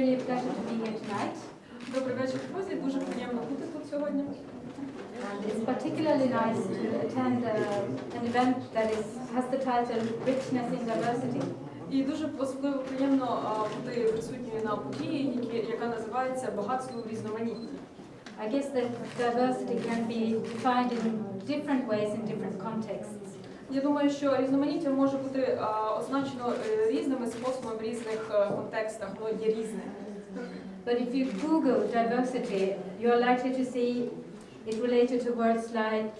really pleasure to be here tonight. Добрий вечір, друзі. Дуже приємно бути тут сьогодні. And it's particularly nice to attend uh, an event that is, has the title Richness in Diversity. І дуже особливо приємно а, бути присутньою на події, які, яка називається Багатство в різноманітті. I guess that diversity can be defined in different ways in different contexts. Я думаю, що різноманіття може бути а, означено е, способами в різних е, контекстах, воно є різне. But if you Google diversity, you're likely to see it related to words like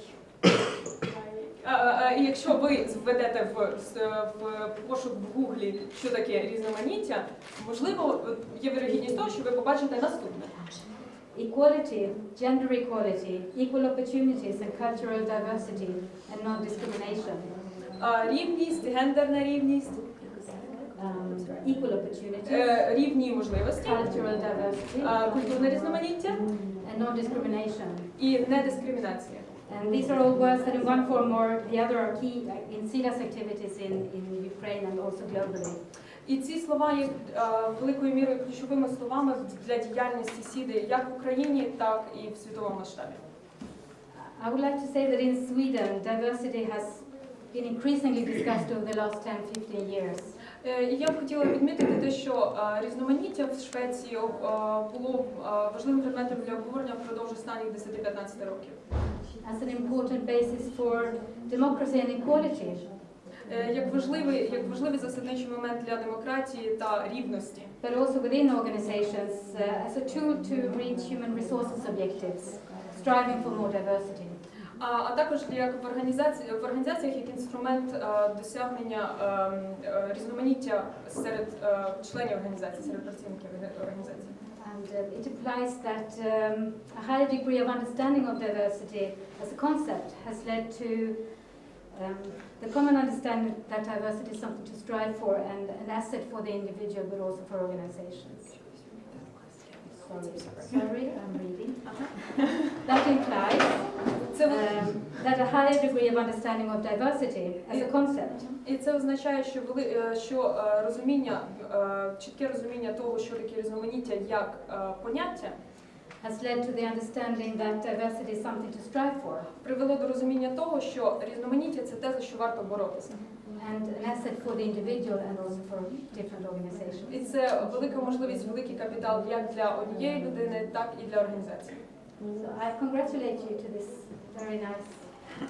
якщо ви введете в, в пошук в Гуглі, що таке різноманіття, можливо, є вірогідність того, що ви побачите наступне. equality, gender equality, equal opportunities and cultural diversity and non-discrimination. Рівність, гендерна рівність, um, equal opportunities, е, рівні можливості, cultural diversity, а, культурне різноманіття and non-discrimination. і недискримінація. And these are all words that in one form or the other are key in CEDA's activities in, in Ukraine and also globally. І ці слова є е, великою мірою ключовими словами для діяльності СІДи як в Україні, так і в світовому масштабі. I would like to say that in Sweden, diversity has been increasingly discussed over the last 10-15 years. Е, І я б хотіла відмітити те, що е, різноманіття в Швеції е, було е, важливим предметом для обговорення впродовж останніх 10-15 років. as an important basis for democracy and equality. Е, Як важливий, як важливий засадничий момент для демократії та рівності. but also within organizations uh, as a tool to reach human resources objectives, striving for more diversity. А, а також як в організації в організаціях як інструмент е, досягнення е, е, різноманіття серед е, членів організації, серед працівників організації. And uh, it implies that um, a higher degree of understanding of diversity as a concept has led to um, the common understanding that diversity is something to strive for and an asset for the individual but also for organizations. Sorry, sorry I'm reading. That implies Це ви- um, that a higher degree of understanding of diversity as a concept і це означає, що вели е, що е, розуміння, е, чітке розуміння того, що таке різноманіття як поняття, has led to the understanding that diversity is something to strive for привело до розуміння того, що різноманіття це те, за що варто боротися. and an asset for the individual and also for different organizations. І це велика можливість, великий капітал як для однієї людини, так і для організації. So I congratulate you to this very nice